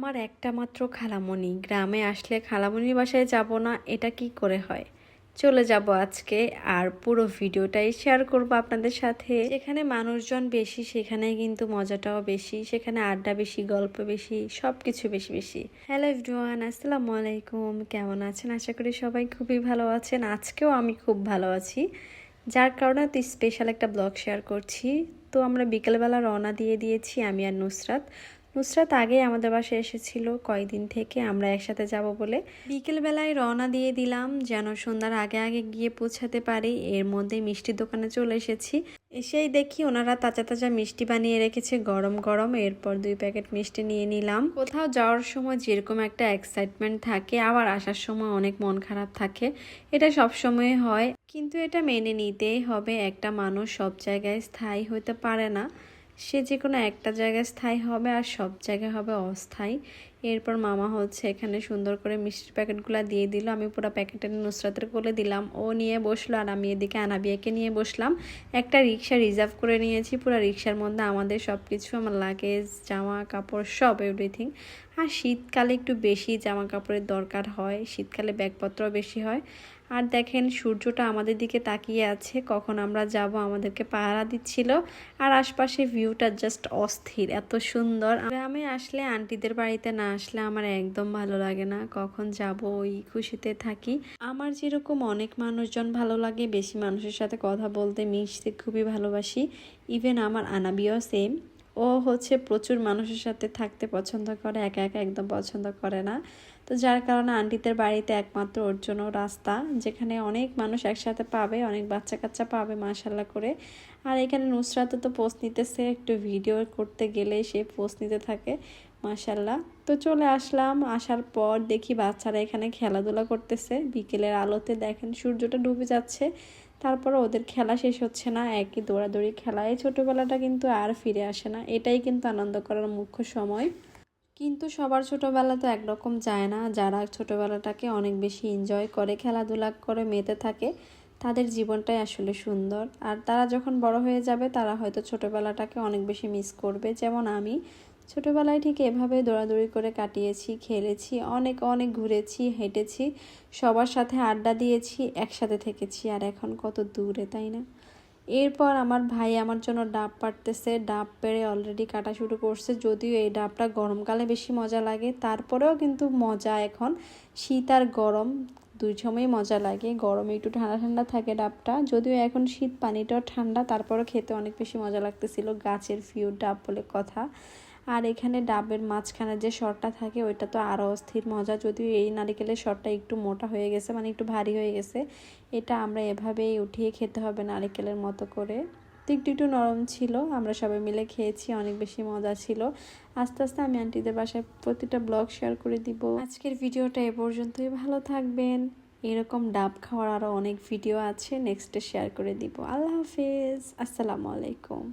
আমার একটা মাত্র খালামণি। গ্রামে আসলে খালামণির বাসায় যাব না, এটা কি করে হয়? চলে যাব আজকে আর পুরো ভিডিওটাই শেয়ার করব আপনাদের সাথে। যেখানে মানুষজন বেশি সেখানে কিন্তু মজাটাও বেশি, সেখানে আড্ডা বেশি, গল্প বেশি সব কিছু বেশি বেশি। হ্যালো এভরিওয়ান, আসসালামু আলাইকুম। কেমন আছেন? আশা করি সবাই খুবই ভালো আছেন। আজকেও আমি খুব ভালো আছি। যার কারণে তো স্পেশাল একটা ব্লগ শেয়ার করছি। তো আমরা বিকেলবেলা রওনা দিয়ে দিয়েছি আমি আর নুসরাত। নুসরাত আগে আমাদের বাসায় এসেছিল। কয়েকদিন থেকে আমরা একসাথে যাব বলে বিকেলবেলায় রওনা দিয়ে দিলাম যেন সন্ধ্যার আগে আগে গিয়ে পৌঁছাতে পারি। এর মধ্যে মিষ্টির দোকানে চলে এসেছি। এসেই দেখি ওনারা তাজা তাজা মিষ্টি বানিয়ে রেখেছে গরম গরম। এরপর দুই প্যাকেট মিষ্টি নিয়ে নিলাম। কোথাও যাওয়ার সময় যেরকম একটা এক্সাইটমেন্ট থাকে, আবার আসার সময় অনেক মন খারাপ থাকে। এটা সব সময় হয়। কিন্তু এটা মেনে নিতেই হবে। একটা মানুষ সব জায়গায় স্থায়ী হতে পারে না। সে যে কোনো একটা জায়গায় স্থায়ী হবে আর সব জায়গায় হবে অস্থায়ী। এরপর মামা হচ্ছে এখানে সুন্দর করে মিষ্টির প্যাকেটগুলো দিয়ে দিল। আমি পুরো প্যাকেটটা নুসরাতের কোলে দিলাম। ও নিয়ে বসল আর আমি এদিকে আনাবিয়াকে নিয়ে বসলাম। একটা রিক্সা রিজার্ভ করে নিয়েছি। পুরো রিক্সার মধ্যে আমাদের সব কিছু আমার লাগেজ জামা কাপড় সব এভরিথিং আর শীতকালে একটু বেশি জামা কাপড়ের দরকার হয়। শীতকালে ব্যাগপত্র বেশি হয়। আর দেখেন, সূর্যটা আমাদের দিকে তাকিয়ে আছে। কখন আমরা যাব আমাদেরকে পাহারা দিচ্ছিল। আর আশপাশে ভিউটা জাস্ট অস্থির, এত সুন্দর। গ্রামে আসলে আন্টিদের বাড়িতে না আসলে আমার একদম ভালো লাগে না। কখন যাব ওই খুশিতে থাকি। আমার যেরকম অনেক মানুষজন ভালো লাগে, বেশি মানুষের সাথে কথা বলতে, মিশতে খুবই ভালোবাসি। ইভেন আমার আনাবিও সেম ও হচ্ছে প্রচুর মানুষের সাথে থাকতে পছন্দ করে, একা একা একদম পছন্দ করে না। তো যার কারণে আন্টিদের বাড়িতে একমাত্র ওর জন্য রাস্তা, যেখানে অনেক মানুষ একসাথে পাবে, অনেক বাচ্চা কাচ্চা পাবে মাশাল্লাহ করে। আর এখানে নুসরাতে তো পোস্ট নিতেছে, একটু ভিডিও করতে গেলে সে পোস্ট নিতে থাকে মাশাল্লাহ তো চলে আসলাম। আসার পর দেখি বাচ্চারা এখানে খেলাধুলা করতেছে। বিকেলের আলোতে দেখেন সূর্যটা ডুবে যাচ্ছে। তারপর ওদের খেলা শেষ হচ্ছে না, একই দৌড়াদৌড়ি খেলায় ছোটোবেলাটা কিন্তু আর ফিরে আসে না। এটাই কিন্তু আনন্দ করার মুখ্য সময়। কিন্তু সবার ছোটোবেলা তো একরকম যায় না। যারা ছোটোবেলাটাকে অনেক বেশি এনজয় করে, খেলাধুলা করে, মেতে থাকে, তাদের জীবনটাই আসলে সুন্দর। আর তারা যখন বড় হয়ে যাবে, তারা হয়তো ছোটোবেলাটাকে অনেক বেশি মিস করবে। যেমন আমি ছোটোবেলায় ঠিক এভাবে দৌড়াদৌড়ি করে কাটিয়েছি, খেলেছি, অনেক অনেক ঘুরেছি, হেঁটেছি, সবার সাথে আড্ডা দিয়েছি, একসাথে থেকেছি, আর এখন কত দূরে, তাই না? এরপর আমার ভাই আমার জন্য ডাব পাড়তেছে, ডাব পেড়ে অলরেডি কাটা শুরু করছে, যদিও এই ডাবটা গরমকালে বেশি মজা লাগে, তারপরেও কিন্তু মজা এখন, শীত আর গরম, দুই সময় মজা লাগে, গরমে একটু ঠান্ডা ঠান্ডা থাকে ডাবটা, যদিও এখন শীত পানিটাও ঠান্ডা, তারপরও খেতে অনেক বেশি মজা লাগতেছিল, গাছের ফিউ ডাব বলে কথা। আর এখানে ডাবের মাঝখানে যে শরটা থাকে, ওইটা তো আরও অস্থির মজা। যদিও এই নারিকেলের শরটা একটু মোটা হয়ে গেছে মানে একটু ভারী হয়ে গেছে, এটা আমরা এভাবেই উঠিয়ে খেতে হবে নারিকেলের মতো করে। একটু একটু নরম ছিল, আমরা সবাই মিলে খেয়েছি, অনেক বেশি মজা ছিল। আস্তে আস্তে আমি আন্টিদের বাসায় প্রতিটা ব্লগ শেয়ার করে দিব। আজকের ভিডিওটা এ পর্যন্তই, ভালো থাকবেন। এরকম ডাব খাওয়ার আরও অনেক ভিডিও আছে, নেক্সটে শেয়ার করে দিব। আল্লাহ হাফিজ, আসসালামু আলাইকুম।